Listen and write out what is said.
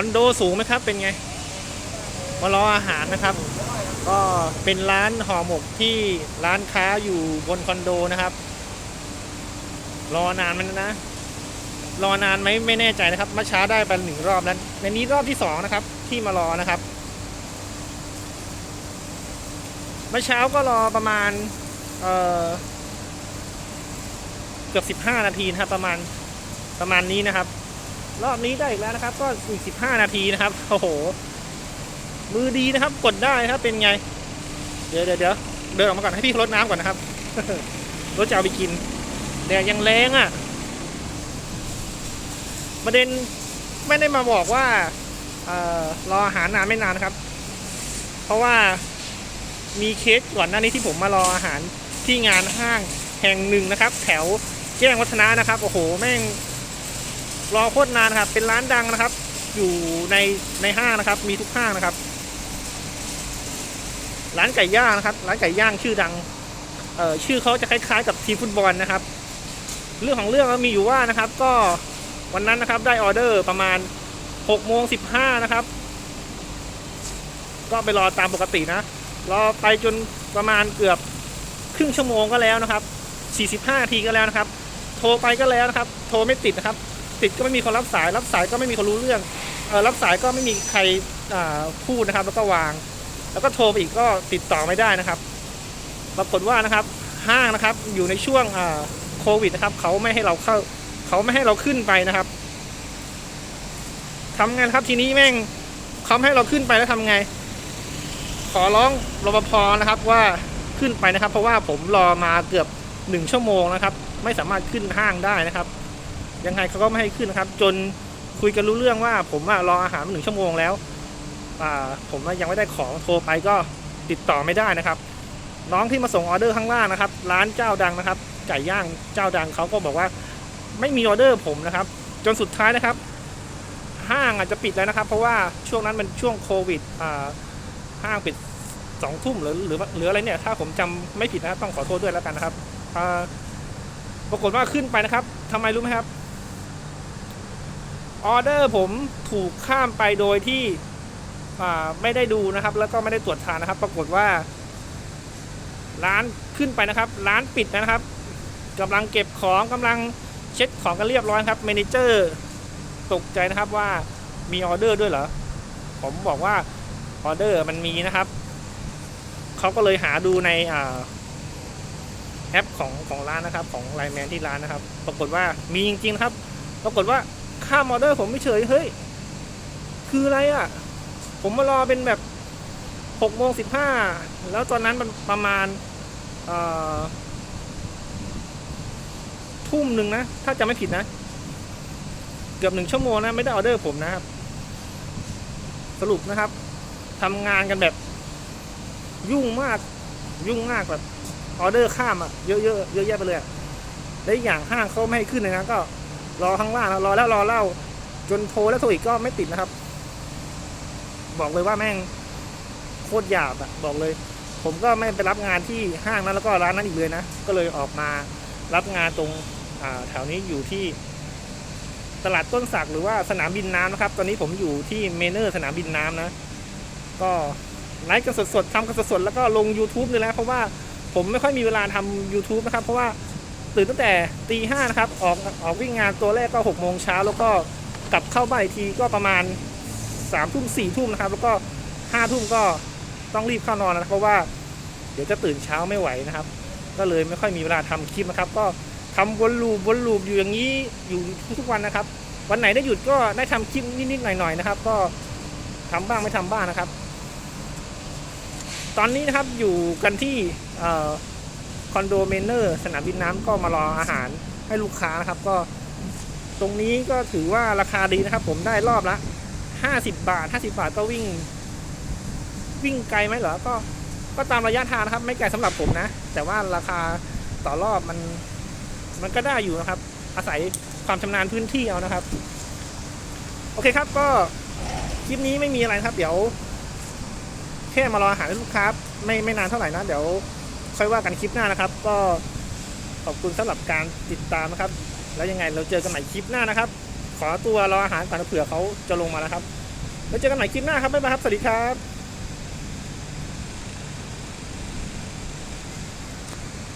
อนโดสูงไหมครับ เป็นไง มารออาหารนะครับ ก็เป็นร้านห่อหมกที่ร้านค้าอยู่บนคอนโดนะครับ รอนานมันนะ รอนานไหมไม่แน่ใจนะครับเมื่อเช้าได้ไปหนึ่งรอบแล้วในนี้รอบที่สองนะครับ ที่มารอนะครับเมื่อเช้าก็รอประมาณ เอ่อ เกือบสิบห้านาทีนะครับ ประมาณประมาณนี้นะครับ รอบนี้ได้อีกแล้วนะครับ ก็อีกสิบห้านาทีนะครับ โอ้โห มือดีนะครับ กดได้ครับเป็นไง เดี๋ยวเดี๋ยวเดี๋ยวเดินออกมาก่อนให้พี่รดน้ำก่อนนะครับ รถจะเอาไปกิน แดดยังแรงอะ ประเด็นไม่ได้มาบอกว่าเออรออาหารนานไม่นานนะครับ เพราะว่ามีเคสก่อนหน้านี้ที่ผมมารออาหารที่งานห้างแห่งหนึ่งนะครับ แถวแจ้งวัฒนะนะครับ โอ้โห แม่ง รอโคตรนานครับ เป็นร้านดังนะครับ อยู่ในในห้างนะครับ มีทุกห้างนะครับ ร้านไก่ย่างนะครับ ร้านไก่ย่างชื่อดัง เอ่อชื่อเขาจะคล้ายๆ กับทีมฟุตบอลนะครับ เรื่องของเรื่องก็มีอยู่ว่านะครับ ก็วันนั้นนะครับ ได้ออเดอร์ประมาณ6โมง15นะครับ ก็ไปรอตามปกตินะ รอไปจนประมาณเกือบครึ่งชั่วโมงก็แล้วนะครับ45นาทีก็แล้วนะครับ โทรไปก็แล้วนะครับ โทรไม่ติดนะครับ ติดก็ไม่มีคนรับสาย รับสายก็ไม่มีคนรู้เรื่องเออรับสายก็ไม่มีใครพูดนะครับ แล้วก็วาง แล้วก็โทรไปอีกก็ติดต่อไม่ได้นะครับปรากฏว่านะครับห้างนะครับอยู่ในช่วงโควิดนะครับเขาไม่ให้เราเข้าเขาไม่ให้เราขึ้นไปนะครับทำไงครับทีนี้แม่งเขาให้เราขึ้นไปแล้วทำไง ขอร้องรปภนะครับว่าขึ้นไปนะครับ เพราะว่าผมรอมาเกือบหนึ่งชั่วโมงนะครับ ไม่สามารถขึ้นห้างได้นะครับ ยังไงเขาก็ไม่ให้ขึ้นนะครับ จนคุยกันรู้เรื่องว่า ผมรออาหารมาหนึ่งชั่วโมงแล้วผมยังไม่ได้ของโทรไปก็ติดต่อไม่ได้นะครับ น้องที่มาส่งออเดอร์ข้างล่างนะครับ ร้านเจ้าดังนะครับไก่ย่างเจ้าดังเขาก็บอกว่าไม่มีออเดอร์ผมนะครับ จนสุดท้ายนะครับ ห้างอาจจะปิดแล้วนะครับ เพราะว่าช่วงนั้นมันช่วงโควิดห้างปิดสองทุ่มหรือหรือหรืออะไรเนี่ย ถ้าผมจำไม่ผิดนะครับต้องขอโทษด้วยแล้วกันนะครับปรากฏว่าขึ้นไปนะครับทำไมรู้ไหมครับ ออเดอร์ผมถูกข้ามไปโดยที่ไม่ได้ดูนะครับ แล้วก็ไม่ได้ตรวจทานนะครับ ปรากฏว่า ร้านขึ้นไปนะครับ ร้านปิดนะครับกำลังเก็บของกำลังเช็คของกันเรียบร้อยครับเมนเจอร์ตกใจนะครับว่ามีออเดอร์ด้วยเหรอผมบอกว่าออเดอร์มันมีนะครับเขาก็เลยหาดูในอแอปของของร้านนะครับ ของไลแมนที่ร้านนะครับ ปรากฏว่ามีจริงๆครับ ปรากฏว่า ข้ามออเดอร์ผมไม่เฉยเฮ้ย คืออะไรอะ ผมมารอเป็นแบบหกโมงสิบห้าแล้วตอนนั้นมันประมาณทุ่มหนึ่งนะ ถ้าจำไม่ผิดนะ เกือบหนึ่งชั่วโมงนะ ไม่ได้ออเดอร์ผมนะครับ สรุปนะครับทำงานกันแบบ ยุ่งมาก ยุ่งมากแบบออเดอร์ข้ามอะเยอะๆเยอะแยะไปเลยอะและอีกอย่างห้างเขาไม่ให้ขึ้นเลยนะก็ รอข้างล่างนะรอแล้วรอเล่า จนโทรแล้วโทรอีกก็ไม่ติดนะครับ บอกเลยว่าแม่งโคตรหยาบอะบอกเลย ผมก็ไม่ไปรับงานที่ห้างนั้นแล้วก็ร้านนั้นอีกเลยนะก็เลยออกมารับงานตรงแถวนี้อยู่ที่ตลาดต้นสักหรือว่าสนามบินน้ำนะครับ ตอนนี้ผมอยู่ที่เมเนอร์สนามบินน้ำนะ ก็ไลฟ์กันสดๆทำกันสดๆแล้วก็ลง YouTube เลยนะเพราะว่าผมไม่ค่อยมีเวลาทำ YouTube นะครับ เพราะว่า ตื่นตั้งแต่ตีห้านะครับ ออกออกวิ่งงานตัวแรกก็หกโมงเช้าแล้วก็กลับเข้าบ้านอีกทีก็ประมาณสามทุ่มสี่ทุ่มนะครับ แล้วก็ห้าทุ่มก็ต้องรีบเข้านอนนะเพราะว่าเดี๋ยวจะตื่นเช้าไม่ไหวนะครับ ก็เลยไม่ค่อยมีเวลาทำคลิปนะครับ ก็ทำวนลูปวนลูปอยู่อย่างนี้อยู่ทุกวันนะครับ วันไหนได้หยุดก็ได้ทำคลิปนิดๆหน่อยๆนะครับ ก็ทำบ้างไม่ทำบ้างนะครับ ตอนนี้นะครับอยู่กันที่ คอนโดเมนเนอร์สนามบินน้ำก็มารออาหารให้ลูกค้านะครับ ก็ ตรงนี้ก็ถือว่าราคาดีนะครับ ผมได้รอบละห้าสิบบาทห้าสิบาทก็วิ่ง วิ่งไกลไหมเหรอก็ก็ตามระยะทางนะครับ ไม่ไกลสำหรับผมนะ แต่ว่าราคาต่อรอบมัน มันก็ได้อยู่นะครับ อาศัยความชำนาญพื้นที่เอานะครับ โอเคครับก็คลิปนี้ไม่มีอะไรครับ เดี๋ยว แค่มารออาหารให้ลูกค้าไม่ไม่นานเท่าไหร่นะเดี๋ยว ค่อยว่ากันคลิปหน้านะครับ ก็ขอบคุณสำหรับการติดตามนะครับ แล้วยังไงเราเจอกันใหม่คลิปหน้านะครับ ขอตัวรออาหารก่อนเผื่อเขาจะลงมานะครับ แล้วเจอกันใหม่คลิปหน้าครับบ๊ายบายครับสวัสดีครับ